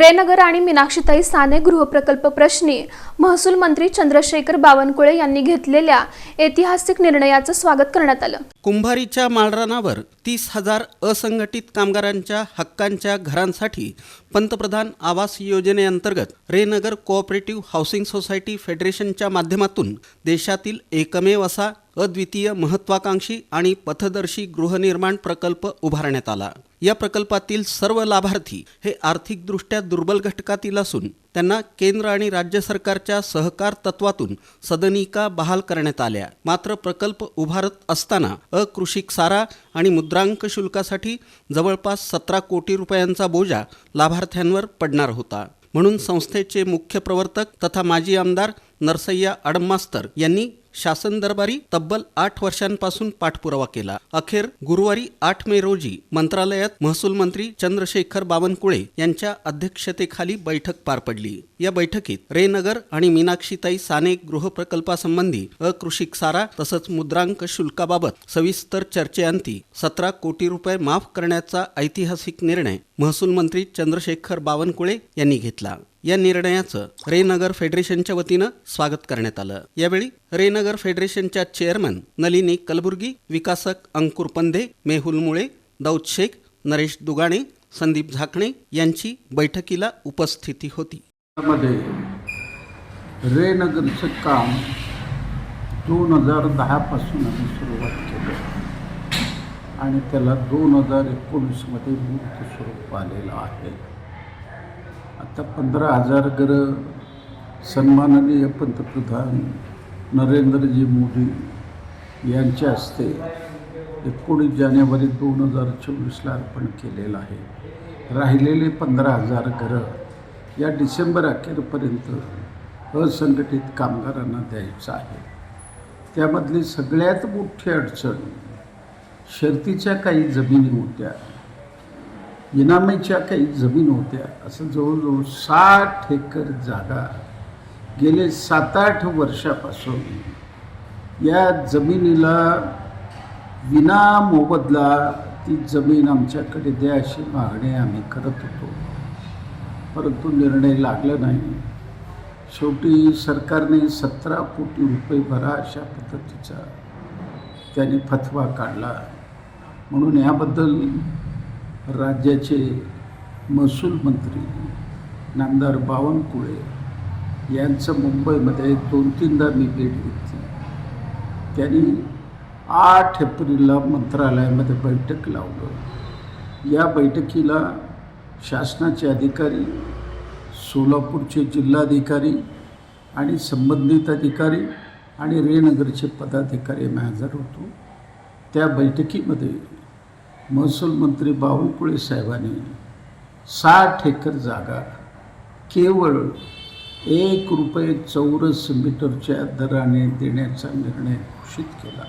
रेनगर आणि मीनाक्षीताई साने गृहप्रकल्प प्रश्नी महसूल मंत्री चंद्रशेखर बावनकुळे यांनी घेतलेल्या ऐतिहासिक निर्णयाचं स्वागत करण्यात आलं. कुंभारीच्या माळरानावर तीस हजार असंघटित कामगारांच्या हक्कांच्या घरांसाठी पंतप्रधान आवास योजनेअंतर्गत रेनगर कोऑपरेटिव्ह हाऊसिंग सोसायटी फेडरेशनच्या माध्यमातून देशातील एकमेव असा अद्वितीय महत्वाकांक्षी आणि पथदर्शी गृहनिर्माण प्रकल्प उभारण्यात आला. या प्रकल्पातील सर्व लाभार्थी हे आर्थिकदृष्ट्या दुर्बल घटकातील असून त्यांना केंद्र आणि राज्य सरकारच्या सहकार तत्वातून सदनिका बहाल करण्यात आल्या. मात्र प्रकल्प उभारत असताना अकृषिक सारा आणि मुद्रांक शुल्कासाठी जवळपास सतरा कोटी रुपयांचा बोजा लाभार्थ्यांवर पडणार होता. म्हणून संस्थेचे मुख्य प्रवर्तक तथा माजी आमदार नरसय्या अडमास्तर यांनी शासन दरबारी तब्बल आठ वर्षांपासून पाठपुरावा केला. अखेर गुरुवारी आठ मे रोजी मंत्रालयात महसूल मंत्री चंद्रशेखर बावनकुळे यांच्या अध्यक्षतेखाली बैठक पार पडली. या बैठकीत रेनगर आणि मीनाक्षीताई साने गृहप्रकल्पासंबंधी अकृषिक सारा तसंच मुद्रांक शुल्काबाबत सविस्तर चर्चेअंती सतरा कोटी रुपये माफ करण्याचा ऐतिहासिक निर्णय महसूल मंत्री चंद्रशेखर बावनकुळे यांनी घेतला. या निर्णयाचं रेनगर फेडरेशनच्या वतीनं स्वागत करण्यात आलं. यावेळी रेनगर फेडरेशनच्या चेअरमन नलिनी कलबुर्गी विकासक अंकुर पंधे मेहुल मुळे दाऊद शेख नरेश दुगाणे संदीप झाकणे यांची बैठकीला उपस्थिती होती. मध्ये रेनगरचं काम दोन हजार दहापासून आम्ही सुरुवात केलं. आणि त्याला दोन हजार एकोणीसमध्ये मुक्त स्वरूप आलेलं आहे. आता पंधरा हजार घरं सन्माननीय पंतप्रधान नरेंद्रजी मोदी यांच्या हस्ते एकोणीस जानेवारी दोन हजार चोवीसला अर्पण केलेलं आहे. राहिलेले पंधरा हजार घरं या डिसेंबर अखेरपर्यंत असंघटित कामगारांना द्यायचं आहे. त्यामधली सगळ्यात मोठी अडचण शर्तीच्या काही जमिनी होत्या. इनामीच्या काही जमीन होत्या. असं जवळजवळ साठ एकर जागा गेले सात आठ वर्षापासून या जमिनीला विना मोबदला ती जमीन आमच्याकडे द्या अशी मागणी आम्ही करत होतो. परंतु निर्णय लागला नाही. शेवटी सरकारने सतरा कोटी रुपये भरा अशा पद्धतीचा त्याने फतवा काढला. म्हणून याबद्दल राज्याचे महसूल मंत्री नामदार बावनकुळे यांचं मुंबईमध्ये दोन तीनदा मी भेट घेतली. त्यांनी आठ एप्रिलला मंत्रालयामध्ये बैठक लावलं. या बैठकीला शासनाचे अधिकारी सोलापूरचे जिल्हाधिकारी आणि संबंधित अधिकारी आणि रेनगरचे पदाधिकारी मी हजर होतो. त्या बैठकीमध्ये महसूल मंत्री बावनकुळे साहेबांनी साठ एकर जागा केवळ एक रुपये चौरस मीटरच्या दराने देण्याचा निर्णय घोषित केला.